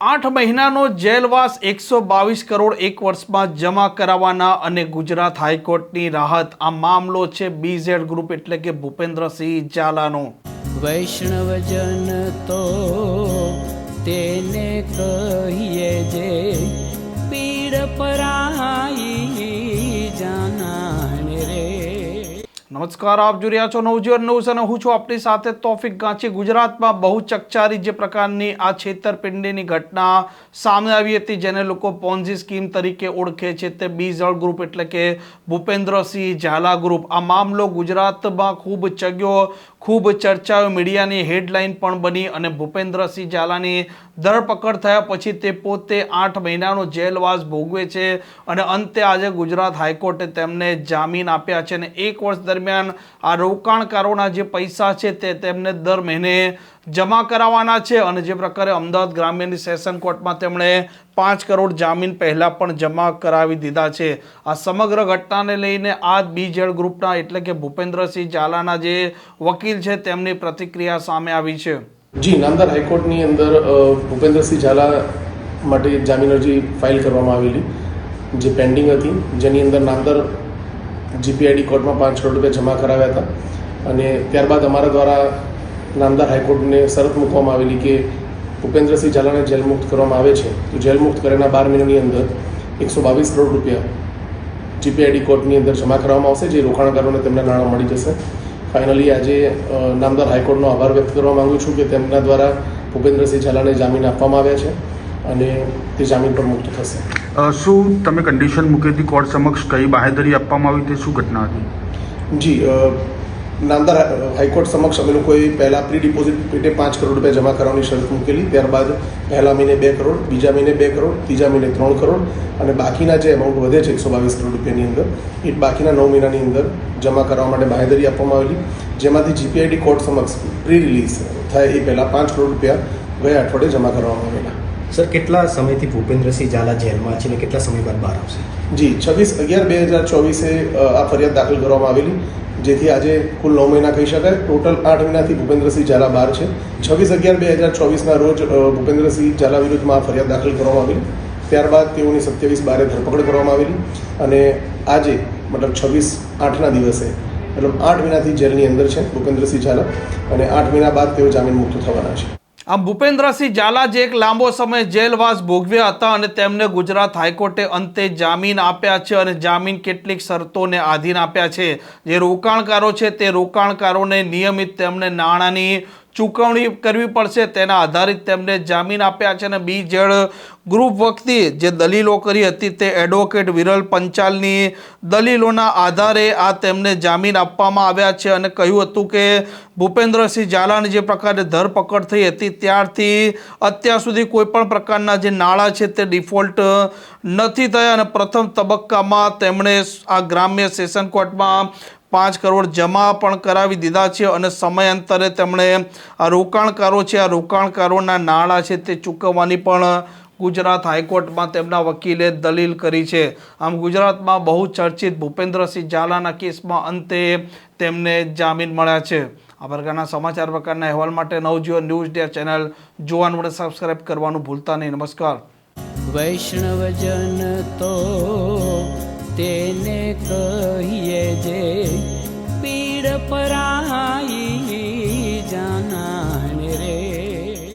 આઠ મહિનાનો જેલવાસ એકસો બાવીસ કરોડ એક વર્ષમાં જમા કરાવવાના અને ગુજરાત હાઈકોર્ટની રાહત. આ મામલો છે બીઝેડ ગ્રુપ એટલે કે ભૂપેન્દ્રસિંહ ઝાલાનો. વૈષ્ણવજન તો તેને કહીએ જે પીડ પરાઈ જાનાને રે નમસ્કાર, આપ જોઈ રહ્યા છો નવજીવન ન્યૂઝ અને હું છું આપણી સાથે તોફિક ગાંચી. ગુજરાતમાં બહુ ચકચારી જે પ્રકારની આ છેતરપિંડીની ઘટના સામે આવી હતી, જેને લોકો પોન્ઝી સ્કીમ તરીકે ઓળખે છે. તે બીઝળ ગ્રુપ એટલે કે ભૂપેન્દ્રસિંહ ઝાલા ગ્રુપ આ મામલો ગુજરાતમાં ખૂબ ચગ્યો. ખૂબ ચર્ચાઓ, મીડિયાની હેડલાઇન પણ બની અને ભૂપેન્દ્રસિંહ ઝાલાની ધરપકડ થયા પછી તે પોતે આઠ મહિનાનો જેલવાસ ભોગવે છે અને અંતે આજે ગુજરાત હાઈકોર્ટે તેમને જામીન આપ્યા છે અને એક વર્ષ દરમિયાન આ રોકાણકારોના જે પૈસા છે તે તેમને દર મહિને જમા કરાવવાના છે અને જે પ્રકારે અમદાવાદ ગ્રામ્યની સેશન કોર્ટમાં તેમણે પાંચ કરોડ જામીન પહેલાં પણ જમા કરાવી દીધા છે. આ સમગ્ર ઘટનાને લઈને આ બીજેડ ગ્રુપના એટલે કે ભૂપેન્દ્રસિંહ ઝાલાના જે વકીલ છે તેમની પ્રતિક્રિયા સામે આવી છે. જી નામદાર હાઈકોર્ટની અંદર ભૂપેન્દ્રસિંહ ઝાલા માટે જામીન અરજી ફાઇલ કરવામાં આવેલી, જે પેન્ડિંગ હતી, જેની અંદર નામદાર જીપીઆઈડી કોર્ટમાં પાંચ કરોડ રૂપિયા જમા કરાવ્યા હતા. અને ત્યારબાદ અમારા દ્વારા નામદાર હાઈકોર્ટને શરત મૂકવામાં આવેલી કે ભૂપેન્દ્રસિંહ ઝાલાને જેલમુક્ત કરવામાં આવે છે. તો જેલમુક્ત કરેલા બાર મહિનાની અંદર એકસો બાવીસ કરોડ રૂપિયા જીપીઆઈડી કોર્ટની અંદર જમા કરવામાં આવશે જે રોકાણકારોને તેમના નાણાં મળી જશે. ફાઇનલી આજે નામદાર હાઈકોર્ટનો આભાર વ્યક્ત કરવા માંગુ છું કે તેમના દ્વારા ભૂપેન્દ્રસિંહ ઝાલાને જામીન આપવામાં આવ્યા છે અને તે જામીન પર મુક્ત થશે. શું તમે કન્ડિશન મૂકી હતી? કોર્ટ સમક્ષ કઈ બાહેધરી આપવામાં આવી તે શું ઘટના હતી? જી અ, નામદાર હાઈકોર્ટ સમક્ષ અમે લોકોએ પહેલાં પ્રી ડિપોઝિટ પેટે પાંચ કરોડ રૂપિયા જમા કરવાની શરત મૂકેલી. ત્યારબાદ પહેલા મહિને બે કરોડ બીજા મહિને બે કરોડ ત્રીજા મહિને ત્રણ કરોડ અને બાકીના જે એમાઉન્ટ વધે છે એકસો બાવીસ કરોડ રૂપિયાની અંદર એ બાકીના નવ મહિનાની અંદર જમા કરવા માટે બાહેધરી આપવામાં આવેલી. જેમાંથી જીપીઆઈડી કોર્ટ સમક્ષ પ્રી રિલીઝ થાય એ પહેલાં પાંચ કરોડ રૂપિયા ગયા અઠવાડિયે જમા કરવામાં આવેલા. સર, કેટલા સમયથી ભૂપેન્દ્રસિંહ ઝાલા જેલમાં છે અને કેટલા સમય બાદ બહાર આવશે? જી, છવ્વીસ અગિયાર બે હજાર ચોવીસે આ ફરિયાદ દાખલ કરવામાં આવેલી. જેથી આજે કુલ નવ મહિના કહી શકાય. ટોટલ આઠ મહિનાથી ભૂપેન્દ્રસિંહ ઝાલા બહાર છે. છવ્વીસ અગિયાર બે હજાર ચોવીસના રોજ ભૂપેન્દ્રસિંહ ઝાલા વિરુદ્ધમાં આ ફરિયાદ દાખલ કરવામાં આવેલી. ત્યારબાદ તેઓની સત્યાવીસ બારે ધરપકડ કરવામાં આવેલી. અને આજે, મતલબ છવ્વીસ આઠના દિવસે, મતલબ આઠ મહિનાથી જેલની અંદર છે ભૂપેન્દ્રસિંહ ઝાલા. અને આઠ મહિના બાદ તેઓ જામીન મુક્ત થવાના છે. આમ ભૂપેન્દ્રસિંહ ઝાલા જે એક લાંબો સમય જેલવાસ ભોગવ્યા હતા અને તેમને ગુજરાત હાઈકોર્ટે અંતે જામીન આપ્યા છે અને જામીન કેટલીક શરતોને આધીન આપ્યા છે. જે રોકાણકારો છે તે રોકાણકારોને નિયમિત તેમને નાણાંની ચૂકવણી કરવી પડશે તેના આધારિત તેમને જામીન આપ્યા છે અને બી જેડ ગ્રુપ વખતે જે દલીલો કરી હતી તે એડવોકેટ વિરલ પંચાલની દલીલોના આધારે આ તેમને જામીન આપવામાં આવ્યા છે અને કહ્યું હતું કે ભૂપેન્દ્રસિંહ ઝાલાની જે પ્રકારે ધરપકડ થઈ હતી ત્યારથી અત્યાર સુધી કોઈપણ પ્રકારના જે નાણાં છે તે ડિફોલ્ટ નથી થયા અને પ્રથમ તબક્કામાં તેમણે આ ગ્રામ્ય સેશન કોર્ટમાં પાંચ કરોડ જમા પણ કરાવી દીધા છે અને સમયાંતરે તેમણે આ રોકાણકારો છે, આ રોકાણકારોના નાણાં છે તે ચૂકવવાની પણ ગુજરાત હાઈકોર્ટમાં તેમના વકીલે દલીલ કરી છે. આમ ગુજરાતમાં બહુ ચર્ચિત ભૂપેન્દ્રસિંહ ઝાલાના કેસમાં અંતે તેમને જામીન મળ્યા છે. આ પ્રકારના સમાચાર પ્રકારના અહેવાલ માટે નવજીવન ન્યૂઝ ડે ચેનલ જોવાનું વડે સબસ્ક્રાઇબ કરવાનું ભૂલતા નહીં. નમસ્કાર. વૈષ્ણવજન તો તેને કહીએ જે